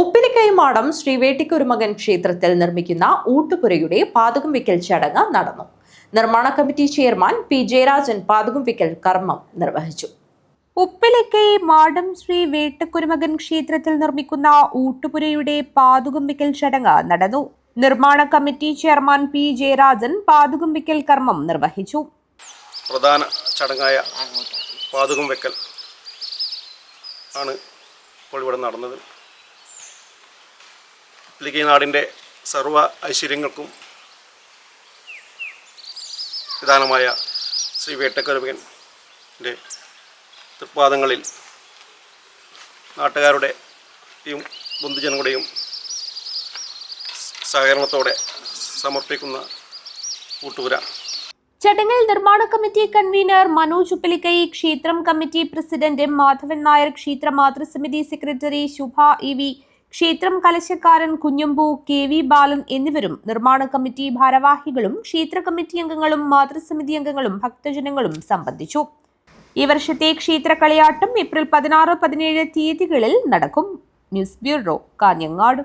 ഉപ്പിലിക്കൈമാടം ശ്രീ വേട്ടിക്കുരുമകൻ ക്ഷേത്രത്തിൽ നിർമ്മിക്കുന്ന ഊട്ടുപുരയുടെ പാതകം വിക്കൽ ചടങ്ങ് നടന്നു. നിർമ്മാണ കമ്മിറ്റി ചെയർമാൻ പി ജയരാജൻ പാതകം വിക്കൽ കർമ്മം നിർവഹിച്ചു. ഉപ്പിലിക്കൈ മാടം ശ്രീ വേട്ടക്കുരുമകൻ ക്ഷേത്രത്തിൽ നിർമ്മിക്കുന്ന ഊട്ടുപുരയുടെ പാതുകം വിക്കൽ ചടങ്ങ് നടന്നു. നിർമ്മാണ കമ്മിറ്റി ചെയർമാൻ പി ജയരാജൻ പാതുകം വിക്കൽ കർമ്മം നിർവഹിച്ചു. പ്രധാന ചടങ്ങായ പാതുകം വെക്കൽ ആണ് ഇപ്പോൾ ഇവിടെ നടന്നത്. പുലിക്കൈ നാടിന്റെ സർവ ഐശ്വര്യങ്ങൾക്കും പ്രധാനമായ ശ്രീ വേട്ടക്കരമകന്റെ തൃപ്പാദങ്ങളിൽ നാട്ടുകാരുടെയും ബന്ധുജനങ്ങളുടെയും സഹകരണത്തോടെ സമർപ്പിക്കുന്ന കൂട്ടുപുര. ചടങ്ങിൽ നിർമ്മാണ കമ്മിറ്റി കൺവീനർ മനോജ് ഉപ്പലിക്കൈ ക്ഷേത്രം കമ്മിറ്റി പ്രസിഡന്റ് മാധവൻ നായർ ക്ഷേത്ര മാതൃസമിതി സെക്രട്ടറി ശുഭ ഇ വി ക്ഷേത്രം കലശക്കാരൻ കുഞ്ഞമ്പു കെ വി ബാലൻ എന്നിവരും നിർമ്മാണ കമ്മിറ്റി ഭാരവാഹികളും ക്ഷേത്ര കമ്മിറ്റി അംഗങ്ങളും മാതൃസമിതി അംഗങ്ങളും ഭക്തജനങ്ങളും സംബന്ധിച്ചു. ഈ വർഷത്തെ ക്ഷേത്ര കളിയാട്ടം ഏപ്രിൽ പതിനാറ് പതിനേഴ് തീയതികളിൽ നടക്കും. News bureau Kanhangad.